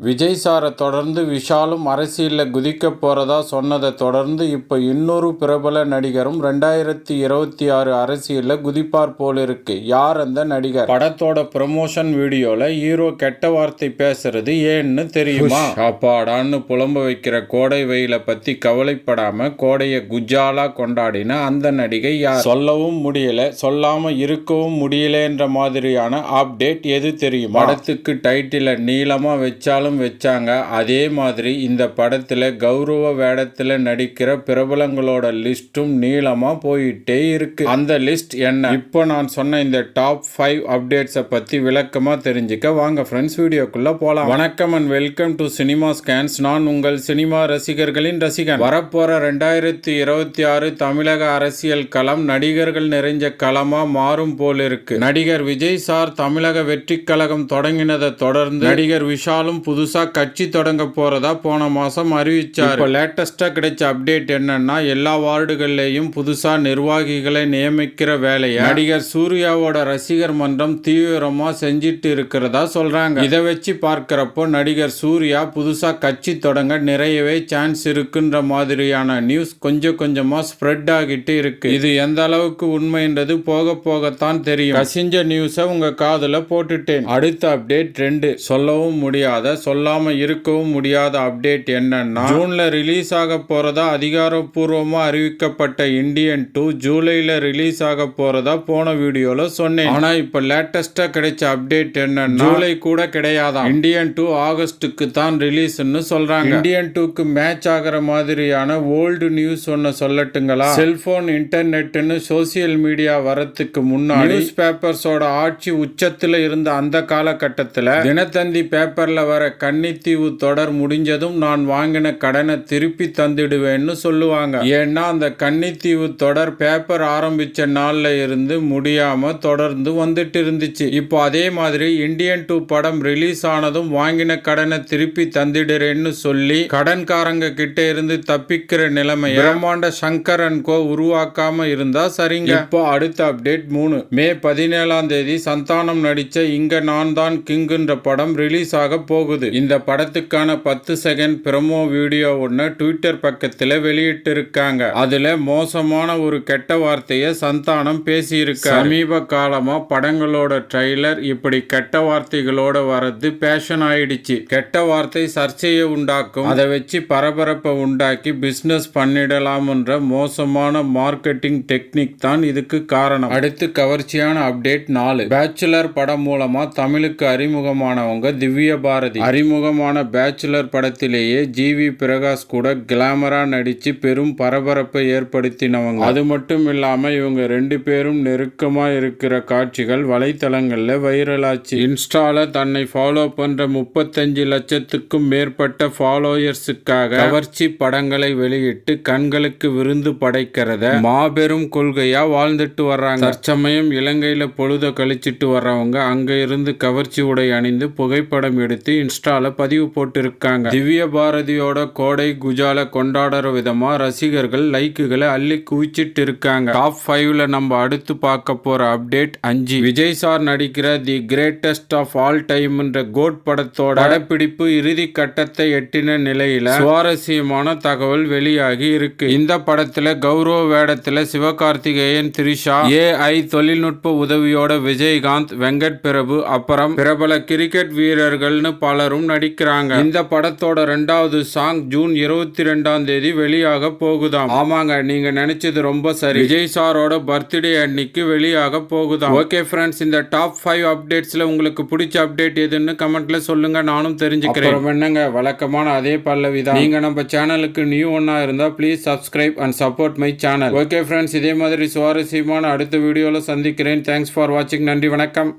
விஜய் சாரை தொடர்ந்து விஷாலும் அரசியலில் குதிக்க போறதா சொன்னதை தொடர்ந்து இப்போ இன்னொரு பிரபல நடிகரும் ரெண்டாயிரத்தி இருபத்தி ஆறு அரசியலில் குதிப்பார் போல இருக்கு யார் அந்த நடிகர்? படத்தோட ப்ரமோஷன் வீடியோல ஹீரோ கெட்ட வார்த்தை பேசுறது ஏன்னு தெரியுமா? அப்பாடான்னு புலம்ப வைக்கிற கோடை வெயில பத்தி கவலைப்படாம கோடையை குஜாலா கொண்டாடின அந்த நடிகை யார்? சொல்லவும் முடியல சொல்லாம இருக்கவும் முடியலன்ற மாதிரியான அப்டேட் எது தெரியுமா? படத்துக்கு டைட்டில நீளமா வச்சாலும் வச்சாங்க. அதே மாதிரி இந்த படத்தில் கௌரவ வேடத்தில் நடிக்கிற பிரபலங்களோட லிஸ்ட்டும் நீளமா போயிட்டே இருக்கு. அந்த லிஸ்ட் என்ன? இப்போ நான் சொன்ன இந்த டாப் ஃபைவ் அப்டேட்ஸை பற்றி விளக்கமா தெரிஞ்சுக்க வாங்க ஃப்ரெண்ட்ஸ் வீடியோக்குள்ளே போகலாம் வணக்கம் and welcome to cinema scans நான் உங்கள் சினிமா ரசிகர்களின் ரசிகன். வரப்போகிற ரெண்டாயிரத்தி இருபத்தி ஆறு தமிழக அரசியல் களம் நடிகர்கள் நிறைஞ்ச களமா மாறும் போல இருக்கு. நடிகர் விஜய் சார் தமிழக வெற்றி கழகம் தொடங்கினதை தொடர்ந்து நடிகர் விஷாலும் புதுசா கட்சி தொடங்க போறதா போன மாசம் அறிவிச்சார். இப்போ லேட்டஸ்டா கிடைச்ச அப்டேட் என்னன்னா எல்லா வார்டுகள்லயும் புதுசா நிர்வாகிகளை நியமிக்கிற வேலையை நடிகர் சூர்யாவோட ரசிகர் மன்றம் தீவிரமா செஞ்சிட்டு இருக்கிறதா சொல்றாங்க. இதை வச்சு பார்க்கிறப்போ நடிகர் சூர்யா புதுசா கட்சி தொடங்க நிறையவே சான்ஸ் இருக்குன்ற மாதிரியான நியூஸ் கொஞ்சம் கொஞ்சமா ஸ்ப்ரெட் ஆகிட்டு இருக்கு. இது எந்த அளவுக்கு உண்மைன்றது போக போகத்தான் தெரியும். கசிஞ்ச நியூஸை உங்க காதுல போட்டுட்டேன். அடுத்த அப்டேட் ரெண்டு. சொல்லவும் முடியாத சொல்லாம இருக்கவும் முடியாத அப்டேட் என்னன்னா ஜூன்ல ரிலீஸ் ஆக போறதா அதிகாரப்பூர்வமா அறிவிக்கப்பட்ட இந்தியன் டூ ஜூலைல ரிலீஸ் ஆக போறதா போன வீடியோல சொன்னேன். ஆனா இப்ப லேட்டஸ்டா கிடைச்ச அப்டேட் என்னன்னா ஜூலை கூட கிடையாதாம். இந்தியன் டூ ஆகஸ்டுக்கு தான் ரிலீஸ்னு சொல்றாங்க. இந்தியன் டூக்கு மேட்ச் ஆகிற மாதிரியான ஓல்டு நியூஸ் ஒன்னு சொல்லட்டுங்களா? செல்போன் இன்டர்நெட்னு சோசியல் மீடியா வரத்துக்கு முன்னாடி நியூஸ் பேப்பர்ஸோட ஆட்சி உச்சத்துல இருந்த அந்த காலகட்டத்துல தினத்தந்தி பேப்பர்ல வர கன்னித்தீவு தொடர் முடிஞ்சதும் நான் வாங்கின கடனை திருப்பி தந்துடுவேன்னு சொல்லுவாங்க. ஏன்னா அந்த கன்னித்தீவு தொடர் பேப்பர் ஆரம்பிச்ச நாளில் இருந்து முடியாமல் தொடர்ந்து வந்துட்டு இருந்துச்சு. இப்போ அதே மாதிரி இந்தியன் டூ படம் ரிலீஸ் ஆனதும் வாங்கின கடனை திருப்பி தந்திடுறேன்னு சொல்லி கடன்காரங்க கிட்ட இருந்து தப்பிக்கிற நிலைமை பிரம்மாண்ட சங்கரன் கோ உருவாக்காம இருந்தா சரிங்க. இப்போ அடுத்த அப்டேட் மூணு. மே பதினேழாம் தேதி சந்தானம் நடிச்ச இங்க நான் தான் கிங்குன்ற படம் ரிலீஸ் ஆக போகுது. இந்த படத்துக்கான பத்து செகண்ட் ப்ரமோ வீடியோ ஒன்னு ட்விட்டர் பக்கத்துல வெளியிட்டு இருக்காங்க அதுல மோசமான ஒரு கெட்ட வார்த்தையை சந்தானம் பேசியிருக்க சமீப காலமா படங்களோட ட்ரைலர் இப்படி கெட்ட வார்த்தைகளோட வரது பேஷன் ஆயிடுச்சு. கெட்ட வார்த்தை சர்ச்சையை உண்டாக்கும். அதை வச்சு பரபரப்பை உண்டாக்கி பிசினஸ் பண்ணிடலாம்ன்ற மோசமான மார்க்கெட்டிங் டெக்னிக் தான் இதுக்கு காரணம். அடுத்து கவர்ச்சியான அப்டேட் நாலு. பேச்சுலர் படம் மூலமா தமிழுக்கு அறிமுகமானவங்க திவ்ய பாரதி. அறிமுகமான பேச்சுலர் படத்திலேயே ஜி வி பிரகாஷ் கூட கிளாமரா நடிச்சு பெரும் பரபரப்பை ஏற்படுத்தினவங்க. அது மட்டும் இல்லாம இவங்க ரெண்டு பேரும் நெருக்கமா இருக்கிற காட்சிகள் வலைத்தளங்கள்ல வைரலாச்சு இன்ஸ்டால தன்னை ஃபாலோ பண்ற முப்பத்தஞ்சு லட்சத்துக்கும் மேற்பட்ட ஃபாலோயர்ஸுக்காக கவர்ச்சி படங்களை வெளியிட்டு கண்களுக்கு விருந்து படைக்கிறத மாபெரும் கொள்கையா வாழ்ந்துட்டு வர்றாங்க. தற்சமயம் இலங்கையில பொழுத கழிச்சிட்டு வர்றவங்க அங்க இருந்து கவர்ச்சி உடை அணிந்து புகைப்படம் எடுத்து இன்ஸ்டால பதிவு போட்டிருக்காங்க. திவ்ய பாரதியோட கோடை குஜால கொண்டாடுற விதமா ரசிகர்கள் லைக்குகளை அள்ளி குவிச்சிட்டு இருக்காங்க டாப் ஃபைவ்ல நம்ம அடுத்து பார்க்க போற அப்டேட் அஞ்சு. விஜய் சார் நடிக்கிற தி கிரேட்டஸ்ட் ஆஃப் ஆல் டைம்ன்ற கோட் படத்தோட படப்பிடிப்பு இறுதி கட்டத்தை எட்டின நிலையில சுவாரஸ்யமான தகவல் வெளியாகி இருக்கு. இந்த படத்துல கௌரவ வேடத்துல சிவகார்த்திகேயன் திரிஷா ஏஐ தொழில்நுட்ப உதவியோட விஜயகாந்த் வெங்கட் பிரபு அப்புறம் பிரபல கிரிக்கெட் வீரர்கள்னு பலரும் நடிக்கிறாங்க. இந்த படத்தோட ரெண்டாவது சாங் ஜூன் இருபத்தி ரெண்டாம் தேதி வெளியாக போகுதாம். ஆமாங்க நீங்க நினைச்சது ரொம்ப சரி. விஜய் சாரோட பர்த்டே அன்னைக்கு வெளியாக போகுதாம். ஓகே ஃப்ரெண்ட்ஸ் இந்த டாப் ஃபைவ் அப்டேட்ஸ்ல உங்களுக்கு பிடிச்ச அப்டேட் எதுன்னு கமெண்ட்ல சொல்லுங்க நானும் தெரிஞ்சுக்கிறேன். என்னங்க வழக்கமான அதே பல்லவி தான். நீங்க நம்ம சேனலுக்கு நியூ ஒன்னா இருந்தா please subscribe and support my channel okay friends இதே மாதிரி சுவாரஸ்யமான அடுத்த வீடியோல சந்திக்கிறேன். தேங்க்ஸ் ஃபார் வாட்சிங் நன்றி வணக்கம்.